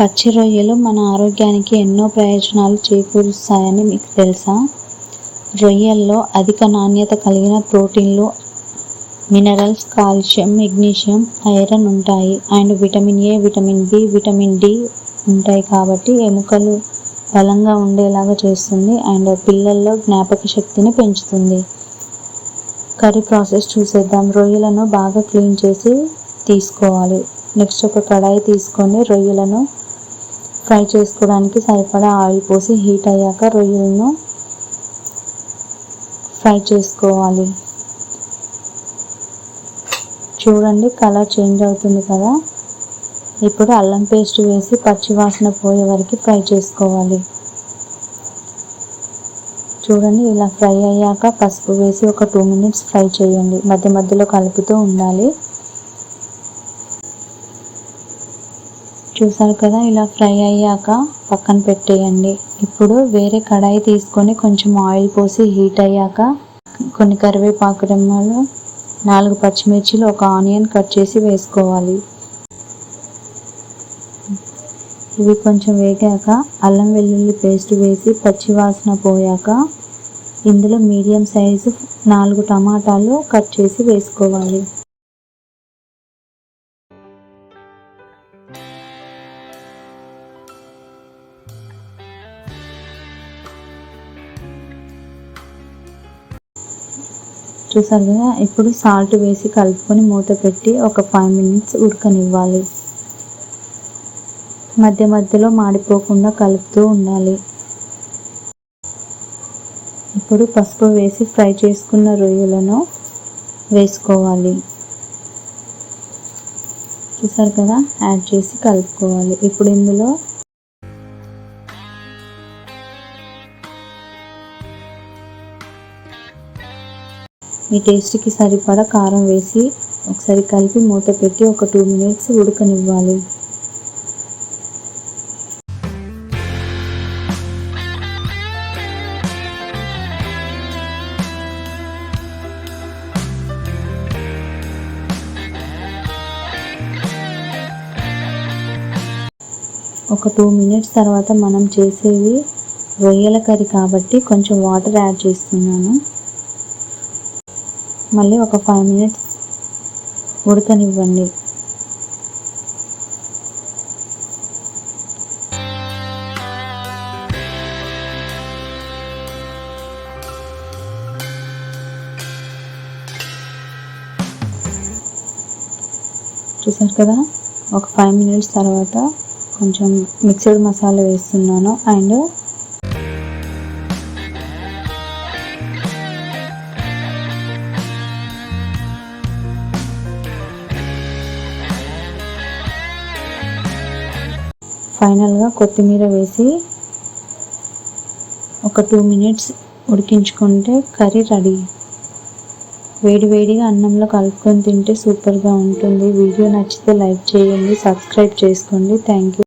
పచ్చి రొయ్యలు మన ఆరోగ్యానికి ఎన్నో ప్రయోజనాలు చేకూరుస్తాయని మీకు తెలుసా? రొయ్యల్లో అధిక నాణ్యత కలిగిన ప్రోటీన్లు మినరల్స్ కాల్షియం మెగ్నీషియం ఐరన్ ఉంటాయి. And vitamin A vitamin B vitamin D ఉంటాయి కాబట్టి ఎముకలు బలంగా ఉండేలాగా చేస్తుంది అండ్ పిల్లల్లో జ్ఞాపక శక్తిని పెంచుతుంది. కర్రీ ప్రాసెస్ చూసేద్దాం. రొయ్యలను బాగా క్లీన్ చేసి తీసుకోవాలి. నెక్స్ట్ ఒక కడాయి తీసుకొని రొయ్యలను ఫ్రై చేసుకోవడానికి సరిపడా ఆయిల్ పోసి హీట్ అయ్యాక రొయ్యలను ఫ్రై చేసుకోవాలి. చూడండి కలర్ చేంజ్ అవుతుంది కదా. ఇప్పుడు అల్లం పేస్ట్ వేసి పచ్చివాసన పోయే వరకు ఫ్రై చేసుకోవాలి. చూడండి ఇలా ఫ్రై అయ్యాక పసుపు వేసి ఒక టూ మినిట్స్ ఫ్రై చేయండి. మధ్య మధ్యలో కలుపుతూ ఉండాలి. చూసారు కదా ఇలా ఫ్రై అయ్యాక పక్కన పెట్టేయండి. ఇప్పుడు వేరే కడాయి తీసుకొని కొంచెం ఆయిల్ పోసి హీట్ అయ్యాక కొన్ని కరివేపాకు రెమ్మలు నాలుగు పచ్చిమిర్చిలు ఒక ఆనియన్ కట్ చేసి వేసుకోవాలి. ఇవి కొంచెం వేగాక అల్లం వెల్లుల్లి పేస్ట్ వేసి పచ్చి వాసన పోయాక ఇందులో మీడియం సైజు నాలుగు టమాటాలు కట్ చేసి వేసుకోవాలి. చూసారు కదా? ఇప్పుడు సాల్ట్ వేసి కలుపుకొని మూత పెట్టి ఒక ఫైవ్ మినిట్స్ ఉడకనివ్వాలి. మధ్య మధ్యలో మాడిపోకుండా కలుపుతూ ఉండాలి. ఇప్పుడు పసుపు వేసి ఫ్రై చేసుకున్న రొయ్యలను వేసుకోవాలి. చూసారు కదా? యాడ్ చేసి కలుపుకోవాలి. ఇప్పుడు ఇందులో మీ టేస్ట్కి సరిపడా కారం వేసి ఒకసారి కలిపి మూత పెట్టి ఒక టూ మినిట్స్ ఉడకనివ్వాలి. ఒక టూ మినిట్స్ తర్వాత మనం చేసేది రొయ్యల కర్రీ కాబట్టి కొంచెం వాటర్ యాడ్ చేస్తున్నాను. మళ్ళీ ఒక ఫైవ్ మినిట్స్ ఉడకనివ్వండి. చూసారు కదా? ఒక ఫైవ్ మినిట్స్ తర్వాత కొంచెం మిక్స్డ్ మసాలా వేస్తున్నాను. అండ్ ఫైనల్గా కొత్తిమీర వేసి ఒక టూ మినిట్స్ ఉడికించుకుంటే కర్రీ రెడీ. వేడి వేడిగా అన్నంలో కలుపుకొని తింటే సూపర్గా ఉంటుంది. వీడియో నచ్చితే లైక్ చేయండి సబ్స్క్రైబ్ చేసుకోండి. Thank you.